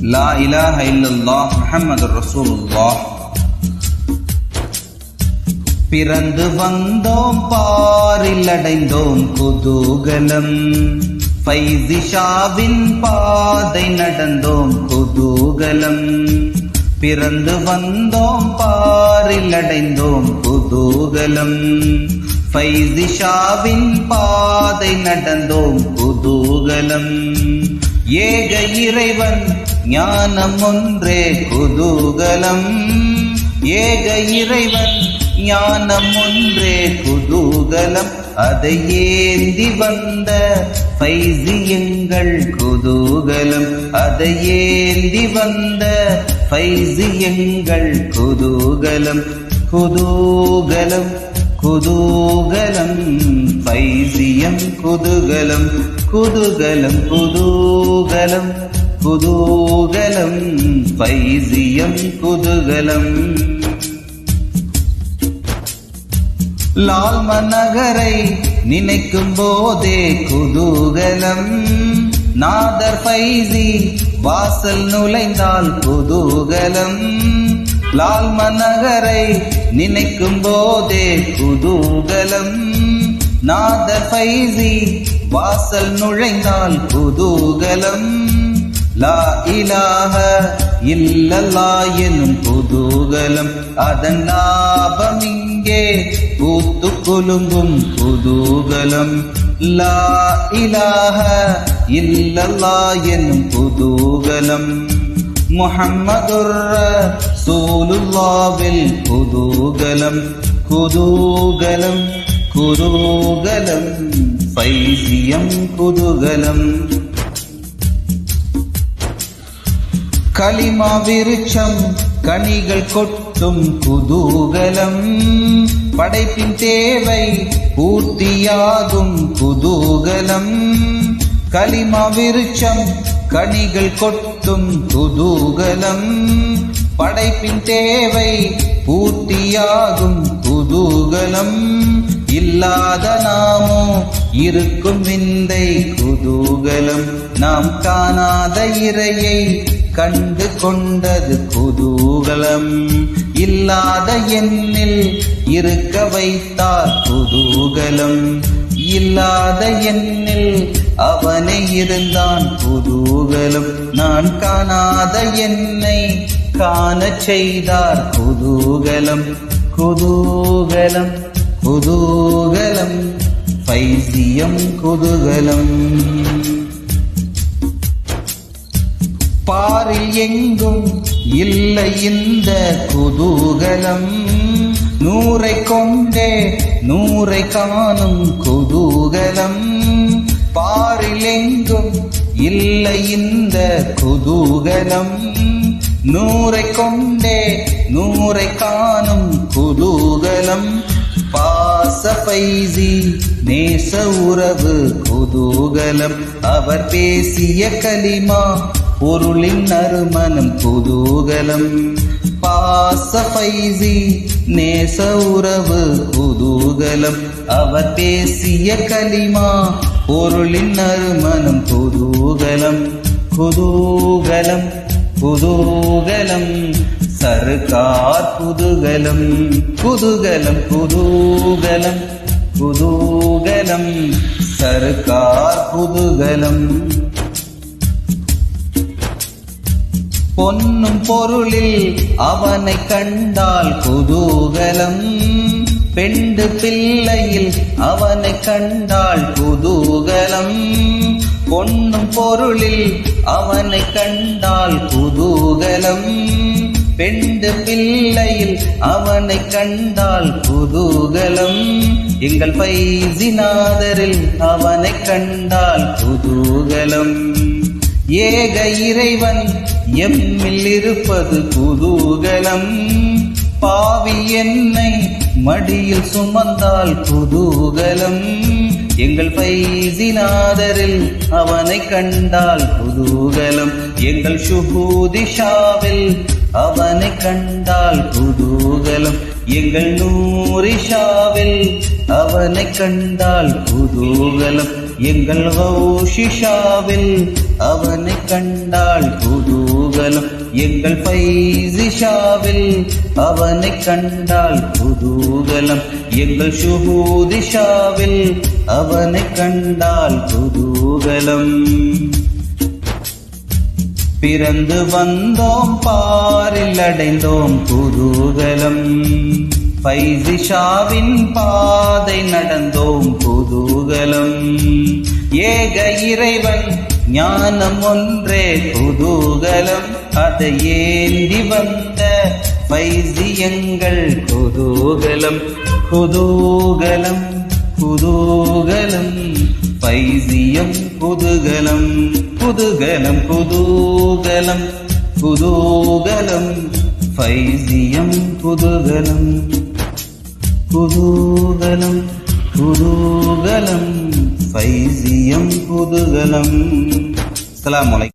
லா இலாஹ இல்லல்லாஹ் முஹம்மது ரசூலுல்லாஹ் பிறந்து வந்தோம் பாரில் அடைந்தோம் குதூகலம். பைதிஷாவின் பாதை நடந்தோம் குதூகலம். பிறந்து வந்தோம் பாரில் அடைந்தோம் குதூகலம். பைதிஷாவின் பாதை நடந்தோம் குதூகலம். ஏக இறைவன் ஞானம் ஒன்றே குதூகலம். ஏக இறைவன் ஞானம் ஒன்றே குதூகலம். அதை ஏந்தி வந்த பைசியங்கள் குதூகலம். அதை ஏந்தி வந்த பைசியங்கள் குதூகலம். குதூகலம். குதூகலம் பைசியம் குதூகலம் குதூகலம் குதூகலம் குதூகலம் பைசியம் குதூகலம். லால்ம நகரை நினைக்கும் போதே குதூகலம். நாதர் பைசி வாசல் நுழைந்தால் குதூகலம் லால் நகரை நினைக்கும் போதே குதூகலம். நாத பைசி வாசல் நுழைந்தால் குதூகலம். லா இலாக இல்லல்லா எனும் குதூகலம். அதன் லாபம் இங்கே பூத்து குலுங்கும் குதூகலம். லா இலாக இல்லல்லா எனும் குதூகலம். முஹம்மதுர் ரசூலுல்லாவில் குதூகலம் குதூகலம் குதூகலம் பைசியம் குதூகலம் களிமா விருட்சம் கனிகள் கொட்டும் குதூகலம் படைப்பின் தேவை பூர்த்தியாகும் குதூகலம் களிமா விருட்சம் கனிகள் கொட்டும் குதூகலம். படைப்பின் தேவை பூர்த்தியாகும் குதூகலம். இல்லாத நாமோ இருக்கும் விந்தை குதூகலம். நாம் காணாத இறையை கண்டு கொண்டது குதூகலம். இல்லாத எண்ணில் இருக்க வைத்தார் குதூகலம். இல்லாத எண்ணில் அவனை இருந்தான். குதூகலம் நான் காணாத என்னை காண செய்தார். குதூகலம் குதூகலம் குதூகலம் பைசியம் குதூகலம் பாரில் எங்கும் இல்லை இந்த குதூகலம். நூரை கொண்டே நூரை காணும் குதூகலம். பாரிலெங்கும் இல்லை இந்த குதூகலம். நூரை கொண்டே நூரை காணும் குதூகலம். பாச பைசி நேச உறவு குதூகலம். அவர் பேசிய கலிமா பொருளின் நறுமணம் குதூகலம். பாச பைசி நேச உறவு குதூகலம். அவர் பேசிய கலிமா பொருளின் நறுமணம் குதூகலம். குதூகலம் குதூகலம் சர்க்கார் குதூகலம் குதூகலம் குதூகலம் குதூகலம் சர்க்கார் குதூகலம் பொன்னும் பொருளில் அவனை கண்டால் குதூகலம். பெண்டு பிள்ளையில் அவனை கண்டால் குதூகலம். பொன்னும் பொருளில் அவனை கண்டால் குதூகலம். பெண்டு பிள்ளையில் அவனை கண்டால் குதூகலம். எங்கள் பைசிநாதரில் அவனை கண்டால் குதூகலம். ஏக இறைவன் எம்மில் இருப்பது குதூகலம். பாவி என்னை மடியில் சுமந்தால் குதூகலம். எங்கள் பைசிநாதரில் அவனை கண்டால் குதூகலம். எங்கள் சுகூதிஷாவில் அவனை கண்டால் குதூகலம். எங்கள் நூரிஷாவில் அவனை கண்டால் குதூகலம். எங்கள் கௌஷிஷாவில் அவனை கண்டால் குதூகலம் குதூகலம் எங்கள் பைசிஷாவில் அவனை கண்டால் குதூகலம் எங்கள் சுபூதிஷாவில் அவனை கண்டால் குதூகலம் பிறந்து வந்தோம் பாரில் அடைந்தோம் குதூகலம் பைசிஷாவின் பாதை நடந்தோம் குதூகலம் ஏக இறைவன் ஞானம் ஒன்றே குதூகலம். அதை ஏந்தி வந்த பைசியங்கள் குதூகலம். குதூகலம் குதூகலம். பைசியம் குதூகலம் குதூகலம் குதூகலம். குதூகலம் பைசியம் குதூகலம். குதூகலம். குதூகலம் பைசியம் குதூகலம் அஸ்ஸலாமு வலைக்கம்